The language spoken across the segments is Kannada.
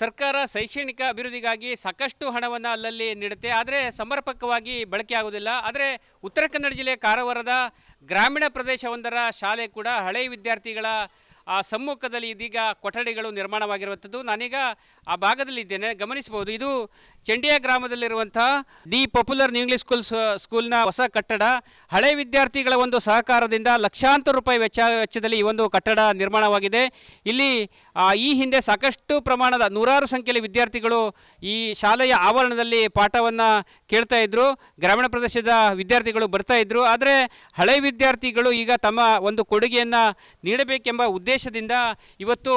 ಸರ್ಕಾರ ಶೈಕ್ಷಣಿಕ ಅಭಿವೃದ್ಧಿಗಾಗಿ ಸಾಕಷ್ಟು ಹಣವನ್ನು ಅಲ್ಲಲ್ಲಿ ನೀಡುತ್ತೆ. ಆದರೆ ಸಮರ್ಪಕವಾಗಿ ಬಳಕೆ ಆಗುವುದಿಲ್ಲ ಆದರೆ ಉತ್ತರ ಕನ್ನಡ ಜಿಲ್ಲೆ ಕಾರವಾರದ ಗ್ರಾಮೀಣ ಪ್ರದೇಶವೊಂದರ ಶಾಲೆ ಕೂಡ ಹಳೆಯ ವಿದ್ಯಾರ್ಥಿಗಳ ಆ ಸಮ್ಮುಖದಲ್ಲಿ ಇದೀಗ ಕೊಠಡಿಗಳು ನಿರ್ಮಾಣವಾಗಿರುವಂಥದ್ದು. ನಾನೀಗ ಆ ಭಾಗದಲ್ಲಿದ್ದೇನೆ. ಗಮನಿಸಬಹುದು, ಇದು ಚಂಡಿಯ ಗ್ರಾಮದಲ್ಲಿರುವಂತಹ ದಿ ಪಾಪ್ಯುಲರ್ ಇಂಗ್ಲಿಷ್ ಸ್ಕೂಲ್ ಸ್ಕೂಲ್ನ ಹೊಸ ಕಟ್ಟಡ. ಹಳೆ ವಿದ್ಯಾರ್ಥಿಗಳ ಒಂದು ಸಹಕಾರದಿಂದ ಲಕ್ಷಾಂತರ ರೂಪಾಯಿ ವೆಚ್ಚ, ವೆಚ್ಚದಲ್ಲಿ ಈ ಒಂದು ಕಟ್ಟಡ ನಿರ್ಮಾಣವಾಗಿದೆ. ಇಲ್ಲಿ ಈ ಹಿಂದೆ ಸಾಕಷ್ಟು ಪ್ರಮಾಣದ ನೂರಾರು ಸಂಖ್ಯೆಯಲ್ಲಿ ವಿದ್ಯಾರ್ಥಿಗಳು ಈ ಶಾಲೆಯ ಆವರಣದಲ್ಲಿ ಪಾಠವನ್ನು ಕೇಳ್ತಾ ಇದ್ರು. ಗ್ರಾಮೀಣ ಪ್ರದೇಶದ ವಿದ್ಯಾರ್ಥಿಗಳು ಬರ್ತಾ ಇದ್ರು. ಆದರೆ ಹಳೆ ವಿದ್ಯಾರ್ಥಿಗಳು ಈಗ ತಮ್ಮ ಒಂದು ಕೊಡುಗೆಯನ್ನು ನೀಡಬೇಕೆಂಬ ಉದ್ದೇಶದಿಂದ ಇವತ್ತು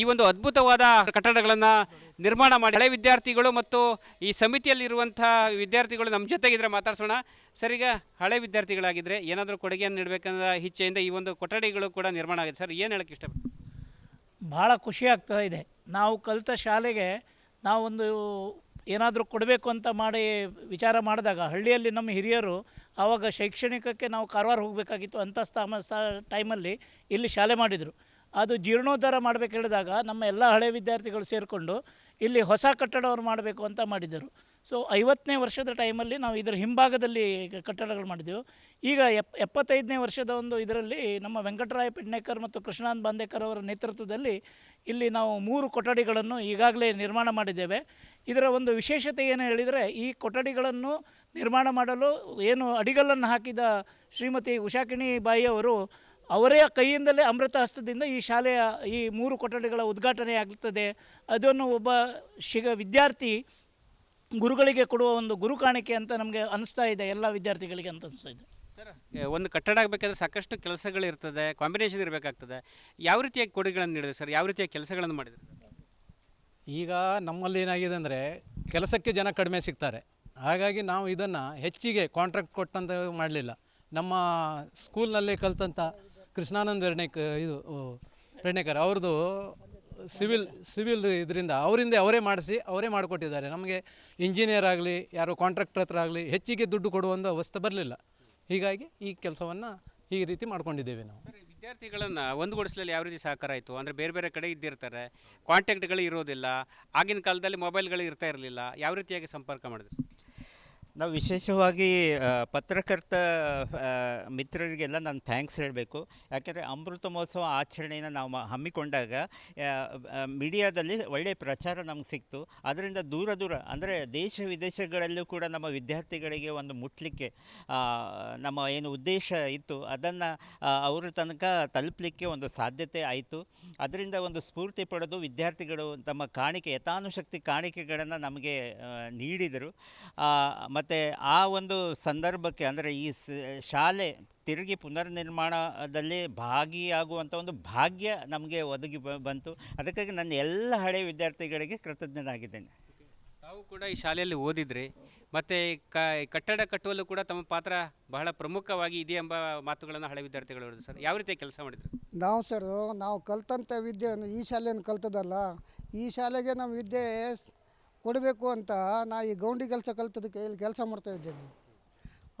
ಈ ಒಂದು ಅದ್ಭುತವಾದ ಕಟ್ಟಡಗಳನ್ನು ನಿರ್ಮಾಣ ಮಾಡಿ, ಹಳೆ ವಿದ್ಯಾರ್ಥಿಗಳು ಮತ್ತು ಈ ಸಮಿತಿಯಲ್ಲಿರುವಂಥ ವಿದ್ಯಾರ್ಥಿಗಳು ನಮ್ಮ ಜೊತೆಗಿದ್ರೆ ಮಾತಾಡ್ಸೋಣ. ಸರಿಗ ಹಳೆ ವಿದ್ಯಾರ್ಥಿಗಳಾಗಿದ್ದರೆ ಏನಾದರೂ ಕೊಡುಗೆಯನ್ನು ನೀಡಬೇಕನ್ನೋ ಇಚ್ಛೆಯಿಂದ ಈ ಒಂದು ಕೊಠಡಿಗಳು ಕೂಡ ನಿರ್ಮಾಣ ಆಗಿದೆ. ಸರ್, ಏನು ಹೇಳಕ್ಕೆ ಇಷ್ಟಪಡ್ತೀನಿ ಭಾಳ ಖುಷಿ ಆಗ್ತಾ ಇದೆ. ನಾವು ಕಲಿತ ಶಾಲೆಗೆ ನಾವೊಂದು ಏನಾದರೂ ಕೊಡಬೇಕು ಅಂತ ಮಾಡಿ ವಿಚಾರ ಮಾಡಿದಾಗ, ಹಳ್ಳಿಯಲ್ಲಿ ನಮ್ಮ ಹಿರಿಯರು ಆವಾಗ ಶೈಕ್ಷಣಿಕಕ್ಕೆ ನಾವು ಕಾರವಾರ ಹೋಗಬೇಕಾಗಿತ್ತು ಅಂಥ ಸ್ಥಾಮ ಟೈಮಲ್ಲಿ ಇಲ್ಲಿ ಶಾಲೆ ಮಾಡಿದರು. ಅದು ಜೀರ್ಣೋದ್ಧಾರ ಮಾಡಬೇಕು ಹೇಳಿದಾಗ ನಮ್ಮ ಎಲ್ಲ ಹಳೆ ವಿದ್ಯಾರ್ಥಿಗಳು ಸೇರಿಕೊಂಡು ಇಲ್ಲಿ ಹೊಸ ಕಟ್ಟಡವನ್ನು ಮಾಡಬೇಕು ಅಂತ ಮಾಡಿದರು ಸೊ ಐವತ್ತನೇ ವರ್ಷದ ಟೈಮಲ್ಲಿ ನಾವು ಇದರ ಹಿಂಭಾಗದಲ್ಲಿ ಕಟ್ಟಡಗಳು ಮಾಡಿದೆವು. ಈಗ ಎಪ್, ಎಪ್ಪತ್ತೈದನೇ ವರ್ಷದ ಒಂದು ಇದರಲ್ಲಿ ನಮ್ಮ ವೆಂಕಟರಾಯ ಪಿಡ್ನೇಕರ್ ಮತ್ತು ಕೃಷ್ಣಾನ್ ಬಾಂದೇಕರ್ ಅವರ ನೇತೃತ್ವದಲ್ಲಿ ಇಲ್ಲಿ ನಾವು ಮೂರು ಕೊಠಡಿಗಳನ್ನು ಈಗಾಗಲೇ ನಿರ್ಮಾಣ ಮಾಡಿದ್ದೇವೆ. ಇದರ ಒಂದು ವಿಶೇಷತೆ ಏನು ಹೇಳಿದರೆ ಈ ಕೊಠಡಿಗಳನ್ನು ನಿರ್ಮಾಣ ಮಾಡಲು ಏನು ಅಡಿಗಲ್ಲನ್ನು ಹಾಕಿದ ಶ್ರೀಮತಿ ಉಷಾಕಿಣಿ ಬಾಯಿ ಅವರು ಅವರೇ ಕೈಯಿಂದಲೇ ಅಮೃತ ಹಸ್ತದಿಂದ ಈ ಶಾಲೆಯ ಈ ಮೂರು ಕೊಠಡಿಗಳ ಉದ್ಘಾಟನೆ ಆಗ್ತದೆ. ಅದನ್ನು ಒಬ್ಬ ಶಿಗ ವಿದ್ಯಾರ್ಥಿ ಗುರುಗಳಿಗೆ ಕೊಡುವ ಒಂದು ಗುರು ಕಾಣಿಕೆ ಅಂತ ನಮಗೆ ಅನಿಸ್ತಾ ಇದೆ ಎಲ್ಲ ವಿದ್ಯಾರ್ಥಿಗಳಿಗೆ ಅಂತ ಅನಿಸ್ತಾ ಇದೆ. ಸರ್ ಒಂದು ಕಟ್ಟಡ ಆಗಬೇಕಾದ್ರೆ ಸಾಕಷ್ಟು ಕೆಲಸಗಳಿರ್ತದೆ ಕಾಂಬಿನೇಷನ್ ಇರಬೇಕಾಗ್ತದೆ. ಯಾವ ರೀತಿಯ ಕೊಡುಗೆಗಳನ್ನು ನೀಡಿದೆ ಸರ್? ಯಾವ ರೀತಿಯ ಕೆಲಸಗಳನ್ನು ಮಾಡಿದೆ ಈಗ ನಮ್ಮಲ್ಲಿ ಏನಾಗಿದೆ ಅಂದರೆ ಕೆಲಸಕ್ಕೆ ಜನ ಕಡಿಮೆ ಸಿಗ್ತಾರೆ. ಹಾಗಾಗಿ ನಾವು ಇದನ್ನು ಹೆಚ್ಚಿಗೆ ಕಾಂಟ್ರಾಕ್ಟ್ ಕೊಟ್ಟಂತ ಮಾಡಲಿಲ್ಲ. ನಮ್ಮ ಸ್ಕೂಲ್ನಲ್ಲಿ ಕಲ್ತಂಥ ಕೃಷ್ಣಾನಂದ ಬೆರ್ಣೇಕ್ ಇದು ಪ್ರೇಣೇಕರ್ ಅವ್ರದ್ದು ಸಿವಿಲ್ ಸಿವಿಲ್ ಇದರಿಂದ ಅವರಿಂದ ಅವರೇ ಮಾಡಿಸಿ, ಅವರೇ ಮಾಡಿಕೊಟ್ಟಿದ್ದಾರೆ. ನಮಗೆ ಇಂಜಿನಿಯರ್ ಆಗಲಿ, ಯಾರೋ ಕಾಂಟ್ರಾಕ್ಟರ್ ಹತ್ರ ಆಗಲಿ ಹೆಚ್ಚಿಗೆ ದುಡ್ಡು ಕೊಡುವಂಥ ಅವಸ್ಥೆ ಬರಲಿಲ್ಲ. ಹೀಗಾಗಿ ಈ ಕೆಲಸವನ್ನು ಈ ರೀತಿ ಮಾಡ್ಕೊಂಡಿದ್ದೇವೆ ನಾವು. ವಿದ್ಯಾರ್ಥಿಗಳನ್ನು ಒಂದುಗೊಳಿಸಲಲ್ಲಿ ಯಾವ ರೀತಿ ಸಹಕಾರ ಆಯಿತು? ಅಂದರೆ ಬೇರೆ ಬೇರೆ ಕಡೆ ಇದ್ದಿರ್ತಾರೆ. ಕಾಂಟ್ಯಾಕ್ಟ್ಗಳು ಇರೋದಿಲ್ಲ. ಆಗಿನ ಕಾಲದಲ್ಲಿ ಮೊಬೈಲ್ಗಳು ಇರ್ತಾ ಇರಲಿಲ್ಲ. ಯಾವ ರೀತಿಯಾಗಿ ಸಂಪರ್ಕ ಮಾಡಿದ್ರು? ನಾವು ವಿಶೇಷವಾಗಿ ಪತ್ರಕರ್ತ ಮಿತ್ರರಿಗೆಲ್ಲ ನಾನು ಥ್ಯಾಂಕ್ಸ್ ಹೇಳಬೇಕು. ಯಾಕೆಂದರೆ ಅಮೃತ ಮಹೋತ್ಸವ ಆಚರಣೆಯನ್ನು ನಾವು ಹಮ್ಮಿಕೊಂಡಾಗ ಮೀಡಿಯಾದಲ್ಲಿ ಒಳ್ಳೆಯ ಪ್ರಚಾರ ನಮ್ಗೆ ಸಿಕ್ತು. ಅದರಿಂದ ದೂರ ದೂರ, ಅಂದರೆ ದೇಶ ವಿದೇಶಗಳಲ್ಲೂ ಕೂಡ ನಮ್ಮ ವಿದ್ಯಾರ್ಥಿಗಳಿಗೆ ಒಂದು ಮುಟ್ಲಿಕ್ಕೆ ನಮ್ಮ ಏನು ಉದ್ದೇಶ ಇತ್ತು, ಅದನ್ನು ಅವರ ತನಕ ತಲುಪಲಿಕ್ಕೆ ಒಂದು ಸಾಧ್ಯತೆ ಆಯಿತು. ಅದರಿಂದ ಒಂದು ಸ್ಫೂರ್ತಿ ಪಡೆದು ವಿದ್ಯಾರ್ಥಿಗಳು ತಮ್ಮ ಕಾಣಿಕೆ, ಯಥಾನುಶಕ್ತಿ ಕಾಣಿಕೆಗಳನ್ನು ನಮಗೆ ನೀಡಿದರು. ಮತ್ತು ಆ ಒಂದು ಸಂದರ್ಭಕ್ಕೆ ಅಂದರೆ ಈ ಸ- ಶಾಲೆ ತಿರುಗಿ ಪುನರ್ನಿರ್ಮಾಣದಲ್ಲಿ ಭಾಗಿಯಾಗುವಂಥ ಒಂದು ಭಾಗ್ಯ ನಮಗೆ ಒದಗಿ ಬ- ಬಂತು. ಅದಕ್ಕಾಗಿ ನನ್ನ ಎಲ್ಲ ಹಳೆಯ ವಿದ್ಯಾರ್ಥಿಗಳಿಗೆ ಕೃತಜ್ಞನಾಗಿದ್ದೇನೆ. ತಾವು ಕೂಡ ಈ ಶಾಲೆಯಲ್ಲಿ ಓದಿದ್ರಿ ಮತ್ತು ಕ ಕಟ್ಟಡ ಕಟ್ಟುವಲ್ಲೂ ಕೂಡ ತಮ್ಮ ಪಾತ್ರ ಬಹಳ ಪ್ರಮುಖವಾಗಿ ಇದೆ ಎಂಬ ಮಾತುಗಳನ್ನು ಹಳೆ ವಿದ್ಯಾರ್ಥಿಗಳು ಹೇಳಿದ್ರು ಸರ್. ಯಾವ ರೀತಿ ಕೆಲಸ ಮಾಡಿದ್ರು? ನಾವು ಸರ್ ನಾವು ಕಲ್ತಂಥ ವಿದ್ಯೆಯನ್ನು ಈ ಶಾಲೆಯನ್ನು ಕಲ್ತದಲ್ಲ ಈ ಶಾಲೆಗೆ ನಮ್ಮ ವಿದ್ಯೆ ಕೊಡಬೇಕು ಅಂತ ನಾ ಈ ಗೌಂಡಿ ಕೆಲಸ ಕಲ್ತದಕ್ಕೆ ಇಲ್ಲಿ ಕೆಲಸ ಮಾಡ್ತಾ ಇದ್ದೇನೆ.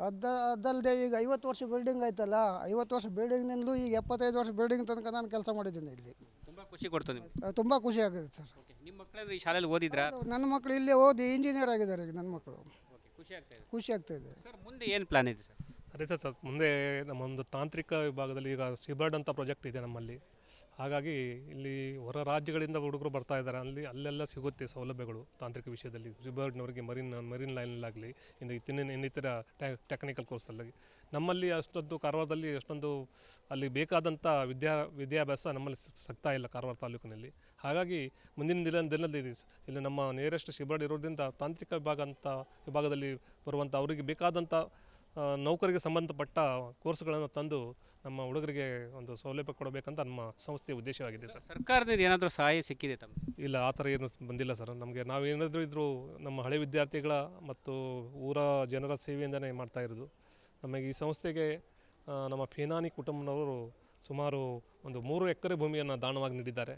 ಅದ ಅದಲ್ಲದೆ ಈಗ ಐವತ್ತು ವರ್ಷ ಬಿಲ್ಡಿಂಗ್ ಆಯ್ತಲ್ಲ ಐವತ್ತು ವರ್ಷ ಬಿಲ್ಡಿಂಗ್ನಿಂದಲೂ ಈಗ ಎಪ್ಪತ್ತೈದು ವರ್ಷ ಬಿಲ್ಡಿಂಗ್ ತನಕ ನಾನು ಕೆಲಸ ಮಾಡಿದ್ದೀನಿ ಇಲ್ಲಿ. ತುಂಬ ಖುಷಿ ಕೊಡ್ತು ನಿಮಗೆ. ತುಂಬ ಖುಷಿ ಆಗಿದೆ ಸರ್. ನಿಮ್ಮ ಮಕ್ಕಳು ಈ ಶಾಲೆಯಲ್ಲಿ ಓದಿದ್ರಾ? ನನ್ನ ಮಕ್ಕಳು ಇಲ್ಲೇ ಓದಿ ಇಂಜಿನಿಯರ್ ಆಗಿದ್ದಾರೆ ಈಗ ನನ್ನ ಮಕ್ಕಳು ಖುಷಿ ಆಗ್ತಾ ಇದೆ. ಖುಷಿ ಆಗ್ತಾಯಿದೆ ಸರ್ ಮುಂದೆ ಏನು ಪ್ಲಾನ್ ಇದೆ ಸರ್ ಸರಿ ಸರ್ ಸರ್ ಮುಂದೆ ನಮ್ಮೊಂದು ತಾಂತ್ರಿಕ ವಿಭಾಗದಲ್ಲಿ ಈಗ ಸಿಬರ್ಡ್ ಅಂತ ಪ್ರಾಜೆಕ್ಟ್ ಇದೆ ನಮ್ಮಲ್ಲಿ. ಹಾಗಾಗಿ ಇಲ್ಲಿ ಹೊರ ರಾಜ್ಯಗಳಿಂದ ಹುಡುಗರು ಬರ್ತಾ ಇದ್ದಾರೆ. ಅಲ್ಲಿ, ಅಲ್ಲೆಲ್ಲ ಸಿಗುತ್ತೆ ಸೌಲಭ್ಯಗಳು ತಾಂತ್ರಿಕ ವಿಷಯದಲ್ಲಿ. ಸಿಬರ್ಡ್ನವರಿಗೆ ಮರಿನ್ ಮರಿನ್ ಲೈನಲ್ಲಾಗಲಿ ಇನ್ನು ಇತ್ತಿನ, ಇನ್ನಿತರ ಟೆಕ್ನಿಕಲ್ ಕೋರ್ಸಲ್ಲಿ ನಮ್ಮಲ್ಲಿ ಅಷ್ಟೊಂದು ಕಾರವಾರದಲ್ಲಿ ಅಷ್ಟೊಂದು ಅಲ್ಲಿ ಬೇಕಾದಂಥ ವಿದ್ಯಾ, ವಿದ್ಯಾಭ್ಯಾಸ ನಮ್ಮಲ್ಲಿ ಸಿಗ್ತಾ ಇಲ್ಲ ಕಾರವಾರ ತಾಲೂಕಿನಲ್ಲಿ. ಹಾಗಾಗಿ ಮುಂದಿನ ದಿನ, ದಿನದಲ್ಲಿ ಇಲ್ಲಿ ನಮ್ಮ ನಿಯರೆಸ್ಟ್ ಶಿಬರ್ಡ್ ಇರೋದ್ರಿಂದ ತಾಂತ್ರಿಕ ವಿಭಾಗ ಅಂತ, ವಿಭಾಗದಲ್ಲಿ ಬರುವಂಥ ಅವರಿಗೆ ಬೇಕಾದಂಥ ನೌಕರಿಗೆ ಸಂಬಂಧಪಟ್ಟ ಕೋರ್ಸ್ಗಳನ್ನು ತಂದು ನಮ್ಮ ಹುಡುಗರಿಗೆ ಒಂದು ಸೌಲಭ್ಯ ಕೊಡಬೇಕಂತ ನಮ್ಮ ಸಂಸ್ಥೆಯ ಉದ್ದೇಶವಾಗಿದೆ ಸರ್. ಸರ್ಕಾರದಿಂದ ಏನಾದರೂ ಸಹಾಯ ಸಿಕ್ಕಿದೆ ತಮಗೆ ಇಲ್ಲ ಆ ಥರ ಏನು ಬಂದಿಲ್ಲ ಸರ್. ನಮಗೆ ನಾವೇನಾದರೂ ಇದ್ದರೂ ನಮ್ಮ ಹಳೆ ವಿದ್ಯಾರ್ಥಿಗಳ ಮತ್ತು ಊರ ಜನರ ಸೇವೆಯಿಂದನೇ ಮಾಡ್ತಾ ಇರೋದು. ನಮಗೆ ಈ ಸಂಸ್ಥೆಗೆ ನಮ್ಮ ಫೇನಾನಿ ಕುಟುಂಬದವರು ಸುಮಾರು ಒಂದು ಮೂರು ಎಕರೆ ಭೂಮಿಯನ್ನು ದಾನವಾಗಿ ನೀಡಿದ್ದಾರೆ.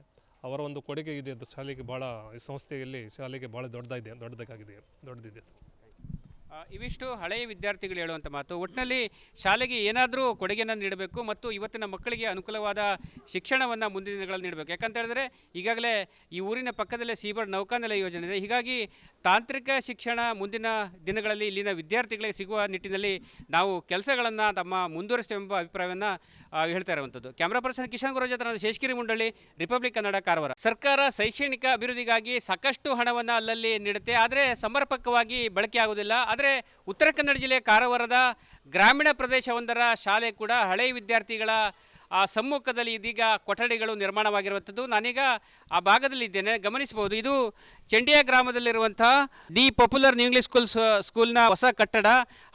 ಅವರ ಒಂದು ಕೊಡುಗೆ ಇದೆ. ಶಾಲೆಗೆ ಭಾಳ ಈ ಸಂಸ್ಥೆಯಲ್ಲಿ ಶಾಲೆಗೆ ಭಾಳ ದೊಡ್ಡದಾಗಿದೆ ದೊಡ್ಡದಾಗಿದೆ ದೊಡ್ಡದಿದೆ ಸರ್. ಇವಿಷ್ಟು ಹಳೆಯ ವಿದ್ಯಾರ್ಥಿಗಳು ಹೇಳುವಂಥ ಮಾತು. ಒಟ್ಟಿನಲ್ಲಿ ಶಾಲೆಗೆ ಏನಾದರೂ ಕೊಡುಗೆಯನ್ನು ನೀಡಬೇಕು ಮತ್ತು ಇವತ್ತಿನ ಮಕ್ಕಳಿಗೆ ಅನುಕೂಲವಾದ ಶಿಕ್ಷಣವನ್ನು ಮುಂದಿನ ದಿನಗಳಲ್ಲಿ ನೀಡಬೇಕು. ಯಾಕಂತ ಹೇಳಿದ್ರೆ ಈಗಾಗಲೇ ಈ ಊರಿನ ಪಕ್ಕದಲ್ಲೇ ಸೀಬರ್ ನೌಕಾನೆಲೆ ಯೋಜನೆ ಇದೆ. ಹೀಗಾಗಿ ತಾಂತ್ರಿಕ ಶಿಕ್ಷಣ ಮುಂದಿನ ದಿನಗಳಲ್ಲಿ ಇಲ್ಲಿನ ವಿದ್ಯಾರ್ಥಿಗಳಿಗೆ ಸಿಗುವ ನಿಟ್ಟಿನಲ್ಲಿ ನಾವು ಕೆಲಸಗಳನ್ನು ತಮ್ಮ ಮುಂದುವರಿಸ್ತೇವೆಂಬ ಅಭಿಪ್ರಾಯವನ್ನು ಹೇಳ್ತಾ ಇರುವಂಥದ್ದು ಕ್ಯಾಮ್ರಾ ಪರ್ಸನ್ ಕಿಶನ್ ಗುರು ಜೊತೆ ಶೇಷಗಿರಿ ಮುಂಡಳ್ಳಿ, ರಿಪಬ್ಲಿಕ್ ಕನ್ನಡ ಕಾರವಾರ. ಸರ್ಕಾರ ಶೈಕ್ಷಣಿಕ ಅಭಿವೃದ್ಧಿಗಾಗಿ ಸಾಕಷ್ಟು ಹಣವನ್ನು ಅಲ್ಲಲ್ಲಿ ನೀಡುತ್ತೆ. ಆದರೆ ಸಮರ್ಪಕವಾಗಿ ಬಳಕೆ ಆಗುವುದಿಲ್ಲ. ಆದರೆ ಉತ್ತರ ಕನ್ನಡ ಜಿಲ್ಲೆ ಕಾರವಾರದ ಗ್ರಾಮೀಣ ಪ್ರದೇಶವೊಂದರ ಶಾಲೆ ಕೂಡ ಹಳೆಯ ವಿದ್ಯಾರ್ಥಿಗಳ ಆ ಸಮ್ಮುಖದಲ್ಲಿ ಇದೀಗ ಕೊಠಡಿಗಳು ನಿರ್ಮಾಣವಾಗಿರುವಂಥದ್ದು. ನಾನೀಗ ಆ ಭಾಗದಲ್ಲಿದ್ದೇನೆ. ಗಮನಿಸಬಹುದು, ಇದು ಚಂಡಿಯ ಗ್ರಾಮದಲ್ಲಿರುವಂಥ ದಿ ಪಾಪ್ಯುಲರ್ ಇಂಗ್ಲಿಷ್ ಸ್ಕೂಲ್ ಸ್ಕೂಲ್ನ ಹೊಸ ಕಟ್ಟಡ.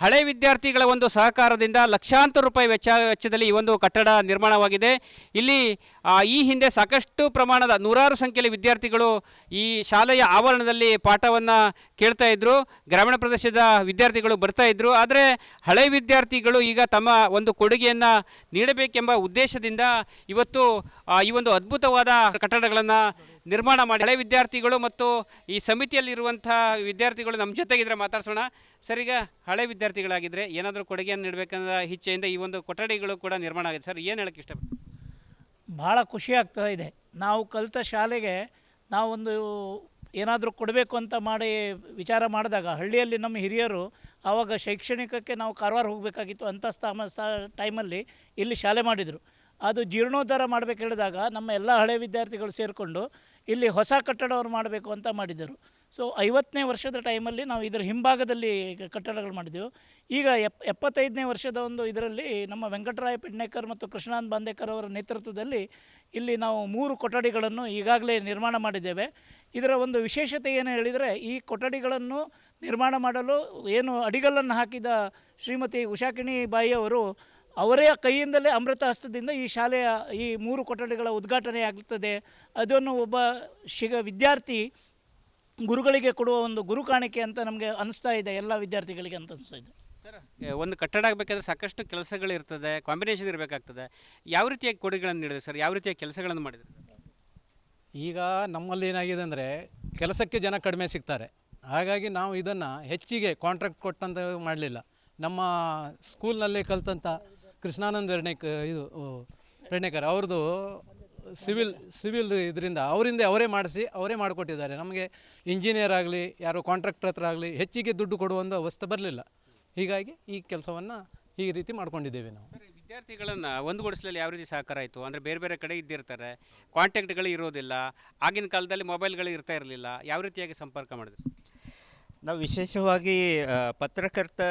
ಹಳೆ ವಿದ್ಯಾರ್ಥಿಗಳ ಒಂದು ಸಹಕಾರದಿಂದ ಲಕ್ಷಾಂತರ ರೂಪಾಯಿ ವೆಚ್ಚ, ವೆಚ್ಚದಲ್ಲಿ ಈ ಒಂದು ಕಟ್ಟಡ ನಿರ್ಮಾಣವಾಗಿದೆ. ಇಲ್ಲಿ ಈ ಹಿಂದೆ ಸಾಕಷ್ಟು ಪ್ರಮಾಣದ ನೂರಾರು ಸಂಖ್ಯೆಯಲ್ಲಿ ವಿದ್ಯಾರ್ಥಿಗಳು ಈ ಶಾಲೆಯ ಆವರಣದಲ್ಲಿ ಪಾಠವನ್ನು ಕೇಳ್ತಾ ಇದ್ರು. ಗ್ರಾಮೀಣ ಪ್ರದೇಶದ ವಿದ್ಯಾರ್ಥಿಗಳು ಬರ್ತಾ ಇದ್ರು. ಆದರೆ ಹಳೆ ವಿದ್ಯಾರ್ಥಿಗಳು ಈಗ ತಮ್ಮ ಒಂದು ಕೊಡುಗೆಯನ್ನು ನೀಡಬೇಕೆಂಬ ಉದ್ದೇಶದಿಂದ ಇವತ್ತು ಈ ಒಂದು ಅದ್ಭುತವಾದ ಕಟ್ಟಡಗಳನ್ನು ನಿರ್ಮಾಣ ಮಾಡಿ, ಹಳೆ ವಿದ್ಯಾರ್ಥಿಗಳು ಮತ್ತು ಈ ಸಮಿತಿಯಲ್ಲಿರುವಂಥ ವಿದ್ಯಾರ್ಥಿಗಳು ನಮ್ಮ ಜೊತೆಗಿದ್ರೆ ಮಾತಾಡ್ಸೋಣ. ಸರಿಗ ಹಳೆ ವಿದ್ಯಾರ್ಥಿಗಳಾಗಿದ್ದರೆ ಏನಾದರೂ ಕೊಡುಗೆಯನ್ನು ನೀಡಬೇಕನ್ನೋ ಇಚ್ಛೆಯಿಂದ ಈ ಒಂದು ಕೊಠಡಿಗಳು ಕೂಡ ನಿರ್ಮಾಣ ಆಗಿದೆ. ಸರ್, ಏನು ಹೇಳಕ್ಕೆ ಇಷ್ಟಪಡ್ತೀನಿ ಭಾಳ ಖುಷಿ ಆಗ್ತಾ ಇದೆ. ನಾವು ಕಲಿತ ಶಾಲೆಗೆ ನಾವೊಂದು ಏನಾದರೂ ಕೊಡಬೇಕು ಅಂತ ಮಾಡಿ ವಿಚಾರ ಮಾಡಿದಾಗ ಹಳ್ಳಿಯಲ್ಲಿ ನಮ್ಮ ಹಿರಿಯರು ಆವಾಗ ಶೈಕ್ಷಣಿಕಕ್ಕೆ ನಾವು ಕಾರವಾರ ಹೋಗಬೇಕಾಗಿತ್ತು. ಅಂಥ ಸ್ಥಾಮ ಟೈಮಲ್ಲಿ ಇಲ್ಲಿ ಶಾಲೆ ಮಾಡಿದರು. ಅದು ಜೀರ್ಣೋದ್ಧಾರ ಮಾಡಬೇಕು ಹೇಳಿದಾಗ ನಮ್ಮ ಎಲ್ಲ ಹಳೆ ವಿದ್ಯಾರ್ಥಿಗಳು ಸೇರಿಕೊಂಡು ಇಲ್ಲಿ ಹೊಸ ಕಟ್ಟಡವನ್ನು ಮಾಡಬೇಕು ಅಂತ ಮಾಡಿದರು ಸೊ ಐವತ್ತನೇ ವರ್ಷದ ಟೈಮಲ್ಲಿ ನಾವು ಇದರ ಹಿಂಭಾಗದಲ್ಲಿ ಕಟ್ಟಡಗಳು ಮಾಡಿದೆವು. ಈಗ ಎಪ್, ಎಪ್ಪತ್ತೈದನೇ ವರ್ಷದ ಒಂದು ಇದರಲ್ಲಿ ನಮ್ಮ ವೆಂಕಟರಾಯ ಪೆಡ್ನೇಕರ್ ಮತ್ತು ಕೃಷ್ಣಾನ್ ಬಾಂದೇಕರ್ ಅವರ ನೇತೃತ್ವದಲ್ಲಿ ಇಲ್ಲಿ ನಾವು ಮೂರು ಕೊಠಡಿಗಳನ್ನು ಈಗಾಗಲೇ ನಿರ್ಮಾಣ ಮಾಡಿದ್ದೇವೆ. ಇದರ ಒಂದು ವಿಶೇಷತೆ ಏನು ಹೇಳಿದರೆ ಈ ಕೊಠಡಿಗಳನ್ನು ನಿರ್ಮಾಣ ಮಾಡಲು ಏನು ಅಡಿಗಲ್ಲನ್ನು ಹಾಕಿದ ಶ್ರೀಮತಿ ಉಷಾಕಿಣಿ ಬಾಯಿ ಅವರು ಅವರೇ ಕೈಯಿಂದಲೇ ಅಮೃತ ಹಸ್ತದಿಂದ ಈ ಶಾಲೆಯ ಈ ಮೂರು ಕೊಠಡಿಗಳ ಉದ್ಘಾಟನೆ ಆಗ್ತದೆ. ಅದನ್ನು ಒಬ್ಬ ಶಿಗ ವಿದ್ಯಾರ್ಥಿ ಗುರುಗಳಿಗೆ ಕೊಡುವ ಒಂದು ಗುರು ಕಾಣಿಕೆ ಅಂತ ನಮಗೆ ಅನಿಸ್ತಾ ಇದೆ ಎಲ್ಲ ವಿದ್ಯಾರ್ಥಿಗಳಿಗೆ ಅಂತ ಅನಿಸ್ತಾ ಇದೆ. ಸರ್ ಒಂದು ಕಟ್ಟಡ ಆಗಬೇಕಾದ್ರೆ ಸಾಕಷ್ಟು ಕೆಲಸಗಳಿರ್ತದೆ ಕಾಂಬಿನೇಷನ್ ಇರಬೇಕಾಗ್ತದೆ. ಯಾವ ರೀತಿಯ ಕೊಡುಗೆಗಳನ್ನು ನೀಡಿದೆ ಸರ್? ಯಾವ ರೀತಿಯ ಕೆಲಸಗಳನ್ನು ಮಾಡಿದೆ ಈಗ ನಮ್ಮಲ್ಲಿ ಏನಾಗಿದೆ ಅಂದರೆ ಕೆಲಸಕ್ಕೆ ಜನ ಕಡಿಮೆ ಸಿಗ್ತಾರೆ. ಹಾಗಾಗಿ ನಾವು ಇದನ್ನು ಹೆಚ್ಚಿಗೆ ಕಾಂಟ್ರಾಕ್ಟ್ ಕೊಟ್ಟಂತ ಮಾಡಲಿಲ್ಲ. ನಮ್ಮ ಸ್ಕೂಲ್ನಲ್ಲಿ ಕಲಿತಂಥ ಕೃಷ್ಣಾನಂದ ಎರಡನೇಕ ಇದು ಓ, ಬೆರ್ಣೇಕರ್ ಅವ್ರದ್ದು ಸಿವಿಲ್ ಸಿವಿಲ್ ಇದರಿಂದ ಅವರಿಂದ ಅವರೇ ಮಾಡಿಸಿ ಅವರೇ ಮಾಡಿಕೊಟ್ಟಿದ್ದಾರೆ. ನಮಗೆ ಇಂಜಿನಿಯರ್ ಆಗಲಿ ಯಾರೋ ಕಾಂಟ್ರಾಕ್ಟರ್ ಹತ್ರ ಆಗಲಿ ಹೆಚ್ಚಿಗೆ ದುಡ್ಡು ಕೊಡುವಂಥ ಅವಸ್ಥೆ ಬರಲಿಲ್ಲ. ಹೀಗಾಗಿ ಈ ಕೆಲಸವನ್ನು ಈ ರೀತಿ ಮಾಡ್ಕೊಂಡಿದ್ದೇವೆ ನಾವು. ವಿದ್ಯಾರ್ಥಿಗಳನ್ನು ಒಂದುಗೊಳಿಸಲಲ್ಲಿ ಯಾವ ರೀತಿ ಸಹಕಾರ ಆಯಿತು? ಅಂದರೆ ಬೇರೆ ಬೇರೆ ಕಡೆ ಇದ್ದಿರ್ತಾರೆ ಕಾಂಟ್ಯಾಕ್ಟ್ಗಳು ಇರೋದಿಲ್ಲ ಆಗಿನ ಕಾಲದಲ್ಲಿ ಮೊಬೈಲ್ಗಳು ಇರ್ತಾ ಇರಲಿಲ್ಲ ಯಾವ ರೀತಿಯಾಗಿ ಸಂಪರ್ಕ ಮಾಡಿದ್ರು? ನಾವು ವಿಶೇಷವಾಗಿ ಪತ್ರಕರ್ತ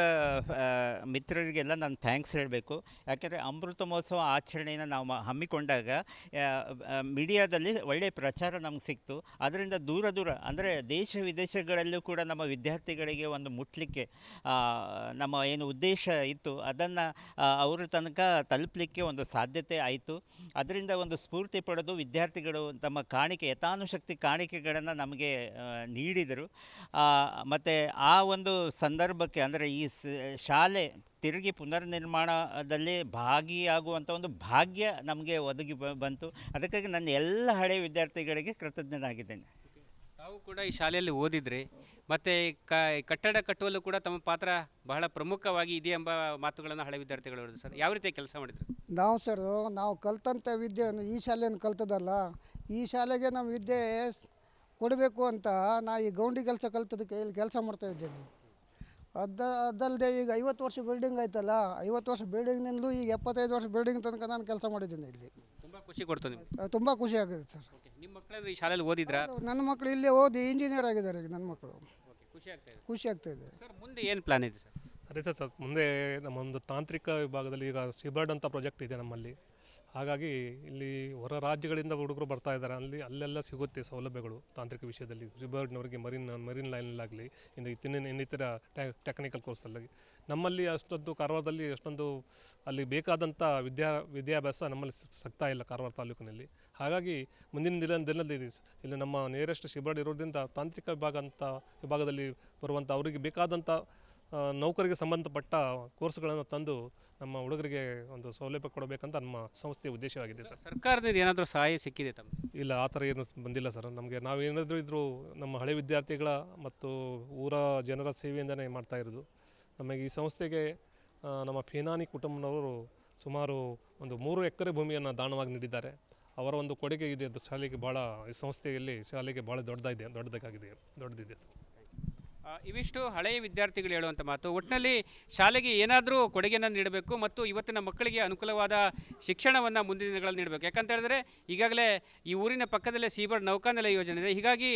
ಮಿತ್ರರಿಗೆಲ್ಲ ನಾನು ಥ್ಯಾಂಕ್ಸ್ ಹೇಳಬೇಕು. ಯಾಕೆಂದರೆ ಅಮೃತ ಮಹೋತ್ಸವ ಆಚರಣೆಯನ್ನು ನಾವು ಹಮ್ಮಿಕೊಂಡಾಗ ಮೀಡಿಯಾದಲ್ಲಿ ಒಳ್ಳೆಯ ಪ್ರಚಾರ ನಮ್ಗೆ ಸಿಕ್ತು. ಅದರಿಂದ ದೂರ ದೂರ, ಅಂದರೆ ದೇಶ ವಿದೇಶಗಳಲ್ಲೂ ಕೂಡ ನಮ್ಮ ವಿದ್ಯಾರ್ಥಿಗಳಿಗೆ ಒಂದು ಮುಟ್ಲಿಕ್ಕೆ ನಮ್ಮ ಏನು ಉದ್ದೇಶ ಇತ್ತು, ಅದನ್ನು ಅವರ ತನಕ ತಲುಪಲಿಕ್ಕೆ ಒಂದು ಸಾಧ್ಯತೆ ಆಯಿತು. ಅದರಿಂದ ಒಂದು ಸ್ಫೂರ್ತಿ ಪಡೆದು ವಿದ್ಯಾರ್ಥಿಗಳು ತಮ್ಮ ಕಾಣಿಕೆ, ಯಥಾನುಶಕ್ತಿ ಕಾಣಿಕೆಗಳನ್ನು ನಮಗೆ ನೀಡಿದರು. ಮತ್ತು ಆ ಒಂದು ಸಂದರ್ಭಕ್ಕೆ ಅಂದರೆ ಈ ಸ- ಶಾಲೆ ತಿರುಗಿ ಪುನರ್ನಿರ್ಮಾಣದಲ್ಲಿ ಭಾಗಿಯಾಗುವಂಥ ಒಂದು ಭಾಗ್ಯ ನಮಗೆ ಒದಗಿ ಬ- ಬಂತು. ಅದಕ್ಕಾಗಿ ನನ್ನ ಎಲ್ಲ ಹಳೆಯ ವಿದ್ಯಾರ್ಥಿಗಳಿಗೆ ಕೃತಜ್ಞನಾಗಿದ್ದೇನೆ. ತಾವು ಕೂಡ ಈ ಶಾಲೆಯಲ್ಲಿ ಓದಿದ್ರಿ ಮತ್ತು ಕ ಕಟ್ಟಡ ಕಟ್ಟುವಲ್ಲೂ ಕೂಡ ತಮ್ಮ ಪಾತ್ರ ಬಹಳ ಪ್ರಮುಖವಾಗಿ ಇದೆ ಎಂಬ ಮಾತುಗಳನ್ನು ಹಳೆ ವಿದ್ಯಾರ್ಥಿಗಳು ಹೇಳಿದ್ರು ಸರ್. ಯಾವ ರೀತಿ ಕೆಲಸ ಮಾಡಿದ್ರು? ನಾವು ಸರ್ ನಾವು ಕಲ್ತಂಥ ವಿದ್ಯೆಯನ್ನು ಈ ಶಾಲೆಯನ್ನು ಕಲ್ತದಲ್ಲ ಈ ಶಾಲೆಗೆ ನಮ್ಮ ವಿದ್ಯೆ ಕೊಡಬೇಕು ಅಂತ ನಾ ಈ ಗೌಂಡಿ ಕೆಲಸ ಕಲ್ತದಕ್ಕೆ ಇಲ್ಲಿ ಕೆಲಸ ಮಾಡ್ತಾ ಇದ್ದೇನೆ. ಅದ ಅದಲ್ಲದೆ ಈಗ ಐವತ್ತು ವರ್ಷ ಬಿಲ್ಡಿಂಗ್ ಆಯ್ತಲ್ಲ ಐವತ್ತು ವರ್ಷ ಬಿಲ್ಡಿಂಗ್ನಿಂದಲೂ ಈಗ ಎಪ್ಪತ್ತೈದು ವರ್ಷ ಬಿಲ್ಡಿಂಗ್ ತನಕ ನಾನು ಕೆಲಸ ಮಾಡಿದ್ದೀನಿ ಇಲ್ಲಿ. ತುಂಬ ಖುಷಿ ಕೊಡ್ತು ನಿಮಗೆ. ತುಂಬ ಖುಷಿ ಆಗಿದೆ ಸರ್. ನಿಮ್ಮ ಮಕ್ಕಳು ಈ ಶಾಲೆಯಲ್ಲಿ ಓದಿದ್ರಾ? ನನ್ನ ಮಕ್ಕಳು ಇಲ್ಲೇ ಓದಿ ಇಂಜಿನಿಯರ್ ಆಗಿದ್ದಾರೆ ಈಗ ನನ್ನ ಮಕ್ಕಳು ಖುಷಿ ಆಗ್ತಾ ಇದೆ. ಖುಷಿ ಆಗ್ತಾಯಿದೆ ಸರ್ ಮುಂದೆ ಏನು ಪ್ಲಾನ್ ಇದೆ ಸರ್ ಸರಿ ಸರ್ ಸರ್ ಮುಂದೆ ನಮ್ಮೊಂದು ತಾಂತ್ರಿಕ ವಿಭಾಗದಲ್ಲಿ ಈಗ ಸಿಬರ್ಡ್ ಅಂತ ಪ್ರಾಜೆಕ್ಟ್ ಇದೆ ನಮ್ಮಲ್ಲಿ. ಹಾಗಾಗಿ ಇಲ್ಲಿ ಹೊರ ರಾಜ್ಯಗಳಿಂದ ಹುಡುಗರು ಬರ್ತಾ ಇದ್ದಾರೆ. ಅಲ್ಲಿ, ಅಲ್ಲೆಲ್ಲ ಸಿಗುತ್ತೆ ಸೌಲಭ್ಯಗಳು ತಾಂತ್ರಿಕ ವಿಷಯದಲ್ಲಿ. ಸಿಬರ್ಡ್ನವರಿಗೆ ಮರಿನ್ ಮರಿನ್ ಲೈನಲ್ಲಾಗಲಿ ಇನ್ನು ಇತ್ತಿನ, ಇನ್ನಿತರ ಟೆಕ್ನಿಕಲ್ ಕೋರ್ಸಲ್ಲಿ ನಮ್ಮಲ್ಲಿ ಅಷ್ಟೊಂದು ಕಾರವಾರದಲ್ಲಿ ಅಷ್ಟೊಂದು ಅಲ್ಲಿ ಬೇಕಾದಂಥ ವಿದ್ಯಾ, ವಿದ್ಯಾಭ್ಯಾಸ ನಮ್ಮಲ್ಲಿ ಸಿಗ್ತಾ ಇಲ್ಲ ಕಾರವಾರ ತಾಲೂಕಿನಲ್ಲಿ. ಹಾಗಾಗಿ ಮುಂದಿನ ದಿನ, ದಿನದಲ್ಲಿ ಇಲ್ಲಿ ನಮ್ಮ ನಿಯರೆಸ್ಟ್ ಶಿಬರ್ಡ್ ಇರೋದ್ರಿಂದ ತಾಂತ್ರಿಕ ವಿಭಾಗ ಅಂತ, ವಿಭಾಗದಲ್ಲಿ ಬರುವಂಥ ಅವರಿಗೆ ಬೇಕಾದಂಥ ನೌಕರಿಗೆ ಸಂಬಂಧಪಟ್ಟ ಕೋರ್ಸ್ಗಳನ್ನು ತಂದು ನಮ್ಮ ಹುಡುಗರಿಗೆ ಒಂದು ಸೌಲಭ್ಯ ಕೊಡಬೇಕಂತ ನಮ್ಮ ಸಂಸ್ಥೆಯ ಉದ್ದೇಶವಾಗಿದೆ ಸರ್. ಸರ್ಕಾರದಿಂದ ಏನಾದರೂ ಸಹಾಯ ಸಿಕ್ಕಿದೆ ತಮ್ಮ? ಇಲ್ಲ ಆ ಥರ ಏನು ಬಂದಿಲ್ಲ ಸರ್. ನಮಗೆ ನಾವೇನಾದರೂ ಇದ್ದರೂ ನಮ್ಮ ಹಳೆ ವಿದ್ಯಾರ್ಥಿಗಳ ಮತ್ತು ಊರ ಜನರ ಸೇವೆಯಿಂದನೇ ಮಾಡ್ತಾ ಇರೋದು. ನಮಗೆ ಈ ಸಂಸ್ಥೆಗೆ ನಮ್ಮ ಫೇನಾನಿ ಕುಟುಂಬದವರು ಸುಮಾರು ಒಂದು ಮೂರು ಎಕರೆ ಭೂಮಿಯನ್ನು ದಾನವಾಗಿ ನೀಡಿದ್ದಾರೆ. ಅವರ ಒಂದು ಕೊಡುಗೆ ಇದೆ. ಅದು ಶಾಲೆಗೆ ಭಾಳ ಈ ಸಂಸ್ಥೆಯಲ್ಲಿ ಶಾಲೆಗೆ ಭಾಳ ದೊಡ್ಡದಾಗಿದೆ ದೊಡ್ಡದಾಗಿದೆ ದೊಡ್ಡದಿದೆ ಸರ್. ಇವಿಷ್ಟು ಹಳೆಯ ವಿದ್ಯಾರ್ಥಿಗಳು ಹೇಳುವಂಥ ಮಾತು. ಒಟ್ಟಿನಲ್ಲಿ ಶಾಲೆಗೆ ಏನಾದರೂ ಕೊಡುಗೆಯನ್ನು ನೀಡಬೇಕು ಮತ್ತು ಇವತ್ತಿನ ಮಕ್ಕಳಿಗೆ ಅನುಕೂಲವಾದ ಶಿಕ್ಷಣವನ್ನು ಮುಂದಿನ ದಿನಗಳಲ್ಲಿ ನೀಡಬೇಕು. ಯಾಕಂತ ಹೇಳಿದ್ರೆ ಈಗಾಗಲೇ ಈ ಊರಿನ ಪಕ್ಕದಲ್ಲೇ ಸೀಬರ್ ನೌಕಾನೆಲೆ ಯೋಜನೆ ಇದೆ. ಹೀಗಾಗಿ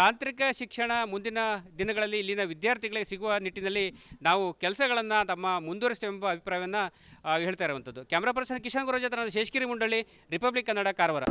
ತಾಂತ್ರಿಕ ಶಿಕ್ಷಣ ಮುಂದಿನ ದಿನಗಳಲ್ಲಿ ಇಲ್ಲಿನ ವಿದ್ಯಾರ್ಥಿಗಳಿಗೆ ಸಿಗುವ ನಿಟ್ಟಿನಲ್ಲಿ ನಾವು ಕೆಲಸಗಳನ್ನು ತಮ್ಮ ಮುಂದುವರಿಸ್ತೇವೆಂಬ ಅಭಿಪ್ರಾಯವನ್ನು ಹೇಳ್ತಾ ಇರುವಂಥದ್ದು ಕ್ಯಾಮ್ರಾ ಪರ್ಸನ್ ಕಿಶನ್ ಗುರು ಜೊತೆ ನಾನು ಶೇಷಗಿರಿ ಮುಂಡಳ್ಳಿ, ರಿಪಬ್ಲಿಕ್ ಕನ್ನಡ ಕಾರವಾರ.